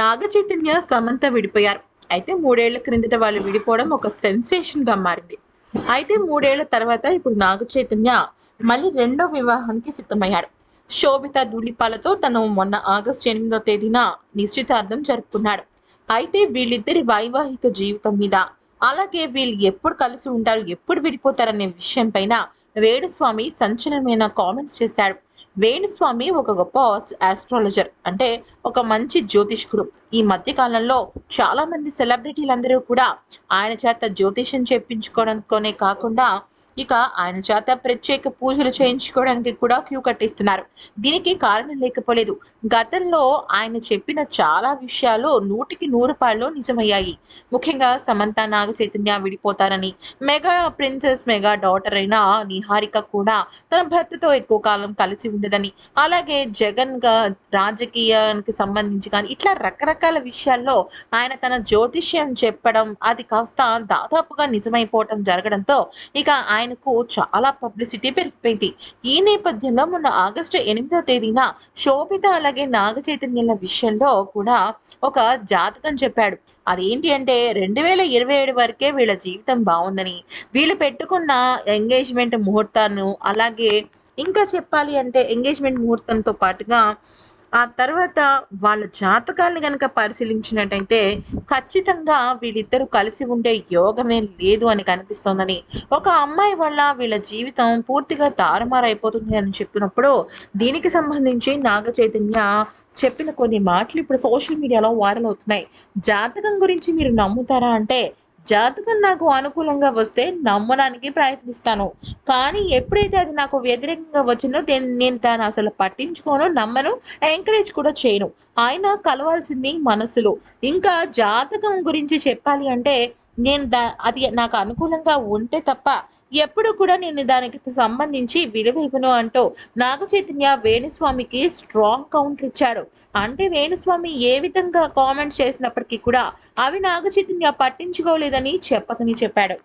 నాగ చైతన్య సమంత విడిపోయారు. అయితే మూడేళ్ళ క్రిందట వాళ్ళు విడిపోవడం ఒక సెన్సేషన్గా మారింది. అయితే మూడేళ్ళ తర్వాత ఇప్పుడు నాగ చైతన్య మళ్ళీ రెండో వివాహానికి సిద్ధమయ్యాడు. శోభిత ధూళిపాలతో తను మొన్న ఆగస్టు ఎనిమిదో తేదీన నిశ్చితార్థం జరుపుకున్నాడు. అయితే వీళ్ళిద్దరి వైవాహిక జీవితం మీద అలాగే వీళ్ళు ఎప్పుడు కలిసి ఉంటారు ఎప్పుడు విడిపోతారనే విషయం పైన వేణుస్వామి సంచలనమైన కామెంట్స్ చేశాడు వేణుస్వామి ఒక గొప్ప ఆస్ట్రాలజర్ అంటే ఒక మంచి జ్యోతిష్కుడు. ఈ మధ్య కాలంలో చాలా మంది సెలబ్రిటీలందరూ కూడా ఆయన చేత జ్యోతిషం చెప్పించుకోవడంతోనే కాకుండా ఇక ఆయన చేత ప్రత్యేక పూజలు చేయించుకోవడానికి కూడా క్యూ కట్టిస్తున్నారు. దీనికి కారణం లేకపోలేదు. గతంలో ఆయన చెప్పిన చాలా విషయాలు నూటికి నూరు పాళ్ళు నిజమయ్యాయి. ముఖ్యంగా సమంత నాగ చైతన్య విడిపోతారని మెగా ప్రిన్సెస్ మెగా డాటర్ అయిన నిహారిక కూడా తన భర్తతో ఎక్కువ కాలం కలిసి ఉండదని అలాగే జగన్గా రాజకీయానికి సంబంధించి కానీ ఇట్లా రకరకాల విషయాల్లో ఆయన తన జ్యోతిష్యం చెప్పడం అది కాస్త దాదాపుగా నిజమైపోవటం జరగడంతో ఇక ఆయనకు చాలా పబ్లిసిటీ పెరిగిపోయింది. ఈ నేపథ్యంలో మొన్న ఆగస్టు ఎనిమిదో తేదీన శోభిత అలాగే నాగ చైతన్యుల విషయంలో కూడా ఒక జాతకం చెప్పాడు. అదేంటి అంటే రెండు వేల ఇరవై ఏడు వరకే వీళ్ళ జీవితం బాగుందని. వీళ్ళు పెట్టుకున్న ఎంగేజ్మెంట్ ముహూర్తాన్ని అలాగే ఇంకా చెప్పాలి అంటే ఎంగేజ్మెంట్ ముహూర్తంతో పాటుగా ఆ తర్వాత వాళ్ళ జాతకాలను కనుక పరిశీలించినట్టయితే ఖచ్చితంగా వీళ్ళిద్దరూ కలిసి ఉండే యోగమే లేదు అని కనిపిస్తోందని. ఒక అమ్మాయి వల్ల వీళ్ళ జీవితం పూర్తిగా తారుమారైపోతుంది అని చెప్పినప్పుడు దీనికి సంబంధించి నాగ చైతన్య చెప్పిన కొన్ని మాటలు ఇప్పుడు సోషల్ మీడియాలో వైరల్ అవుతున్నాయి. జాతకం గురించి మీరు నమ్ముతారా అంటే జాతకం నాకు అనుకూలంగా వస్తే నమ్మడానికి ప్రయత్నిస్తాను. కానీ ఎప్పుడైతే అది నాకు వ్యతిరేకంగా వచ్చిందో దేని నేను దాన్ని అసలు పట్టించుకోను నమ్మను ఎంకరేజ్ కూడా చేయను. ఆయన కలవాల్సింది మనసులో. ఇంకా జాతకం గురించి చెప్పాలి అంటే నేను దా అది నాకు అనుకూలంగా ఉంటే తప్ప ఎప్పుడు కూడా నేను దానికి సంబంధించి విలువివ్వను అంటూ నాగచైతన్య వేణుస్వామికి స్ట్రాంగ్ కౌంటర్ ఇచ్చాడు. అంటే వేణుస్వామి ఏ విధంగా కామెంట్స్ చేసినప్పటికీ కూడా అవి నాగచైతన్య పట్టించుకోలేదని చెప్పకని చెప్పాడు.